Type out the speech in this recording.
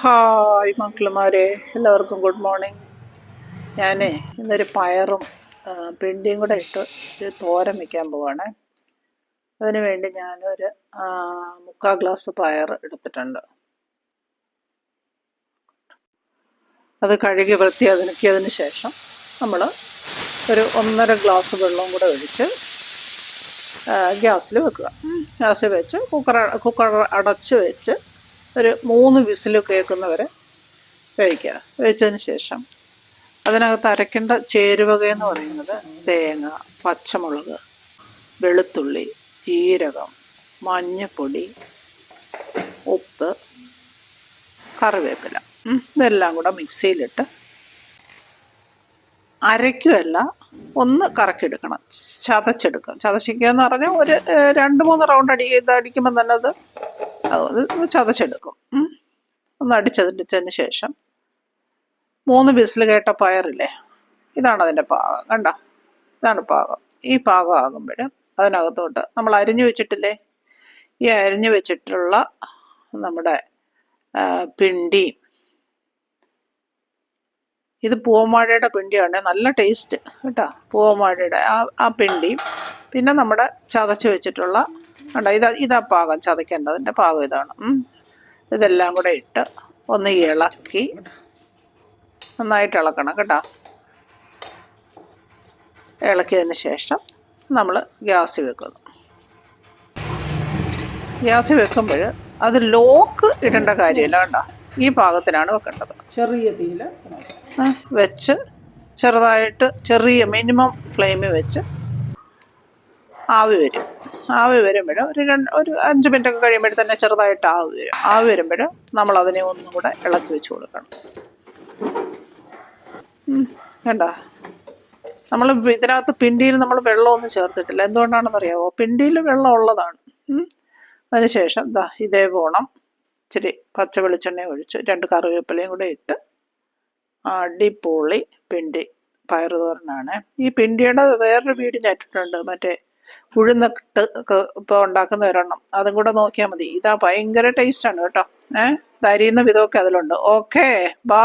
Hi മക്കളുമാരെ എല്ലാവർക്കും good morning. ഞാൻ ഇന്നൊരു പയറും പിണ്ടിയും കൂടെ ഇട്ട് ഒരു തോരൻ വയ്ക്കാൻ പോവാണ്. അതിന് വേണ്ടി ഞാനൊരു മുക്കാൽ ഗ്ലാസ് പയർ എടുത്തിട്ടുണ്ട്. അത് കഴുകി വൃത്തി അതിനുക്കിയതിന് ശേഷം നമ്മൾ ഒരു ഒന്നര ഗ്ലാസ് വെള്ളവും കൂടെ ഒഴിച്ച് ഗ്യാസിൽ വെക്കുക. ഗ്യാസിൽ വെച്ച് കുക്കർ കുക്കർ അടച്ച് വെച്ച് ഒരു മൂന്ന് വിസിൽ കേൾക്കുന്നവരെ വേവിക്കുക വേവിച്ചതിന് ശേഷം അതിനകത്ത് അരയ്ക്കേണ്ട ചേരുവക എന്ന് പറയുന്നത് തേങ്ങ പച്ചമുളക് വെളുത്തുള്ളി ജീരകം മഞ്ഞപ്പൊടി ഉപ്പ് കറിവേപ്പില. ഇതെല്ലാം കൂടെ മിക്സിയിലിട്ട് അരയ്ക്കുമല്ല ഒന്ന് കറക്കിയെടുക്കണം. ചതച്ചെടുക്കുക. ചതച്ചിക്കുക എന്ന് പറഞ്ഞാൽ ഒരു രണ്ട് മൂന്ന് റൗണ്ട് അടി ഇത് അടിക്കുമ്പോൾ തന്നെ അത് അത് ചതച്ചെടുക്കും. ഒന്ന് അടിച്ചതിന് ശേഷം. മൂന്ന് ബിസിൽ കേട്ട പയറില്ലേ? ഇതാണ് അതിന്റെ പാകം. കണ്ട? ഇതാണ് പാകം. ഈ പാകം ആകുമ്പോൾ അതിനകത്തോട്ട് നമ്മൾ അരിഞ്ഞു വെച്ചിട്ടില്ലേ? ഈ അരിഞ്ഞു വെച്ചിട്ടുള്ള നമ്മുടെ പിണ്ടി. ഇത് പൂവമാഴയുടെ പിണ്ടിയാണ്. നല്ല ടേസ്റ്റ്. കേട്ടോ? പൂവമാഴയുടെ ആ ആ പിണ്ടിയും പിന്നെ നമ്മുടെ ചതച്ച് വെച്ചിട്ടുള്ള കണ്ടോ? ഇതാ ഇതാ പാകം ചതയ്ക്കേണ്ടതിന്റെ പാകം ഇതാണ്. ഇതെല്ലാം കൂടെ ഇട്ട് ഒന്ന് ഇളക്കി നന്നായിട്ട് ഇളക്കണം കേട്ടോ. ഇളക്കിയതിന് ശേഷം നമ്മൾ ഗ്യാസ് വെക്കുന്നു. ഗ്യാസ് വെക്കുമ്പോൾ അത് ലോക്ക് ഇടേണ്ട കാര്യമില്ല കേട്ടോ. ഈ പാകത്തിനാണ് വെക്കേണ്ടത്. ചെറിയ തീയിൽ വെച്ച് ചെറുതായിട്ട് ചെറിയ മിനിമം ഫ്ലെയിമിൽ വെച്ച് ആവി വരും. ആവി വരുമ്പോൾ ഒരു രണ്ട് ഒരു അഞ്ച് മിനിറ്റ് ഒക്കെ കഴിയുമ്പോൾ തന്നെ ചെറുതായിട്ട് ആവി വരും. ആവി വരുമ്പോൾ നമ്മൾ അതിനെ ഒന്നും കൂടെ ഇളക്കി വെച്ച് കൊടുക്കണം. കണ്ട? നമ്മൾ ഇതിനകത്ത് പിണ്ടിയിൽ നമ്മൾ വെള്ളമൊന്നും ചേർത്തിട്ടില്ല. എന്തുകൊണ്ടാണെന്ന് അറിയാമോ പിണ്ടിയിൽ വെള്ളം ഉള്ളതാണ്. അതിനുശേഷം ദാ ഇതേ പോണം ഇച്ചിരി പച്ച വെളിച്ചെണ്ണ ഒഴിച്ച് രണ്ട് കറിവേപ്പിലയും കൂടെ ഇട്ട് അടിപൊളി പിണ്ടി. പയറുതോരനാണ്. ഈ പിണ്ടിയുടെ വേറൊരു വീട് ഞാൻ ഇട്ടിട്ടുണ്ട്. മറ്റേ ഉഴുന്നിട്ട് ഇപ്പോൾ ഉണ്ടാക്കുന്ന ഒരെണ്ണം. അതും കൂടെ നോക്കിയാൽ മതി. ഇതാ ഭയങ്കര ടേസ്റ്റാണ് കേട്ടോ. ഏഹ് ഇത് അരിയുന്ന വിധമൊക്കെ അതിലുണ്ട്. ഓക്കേ ബാ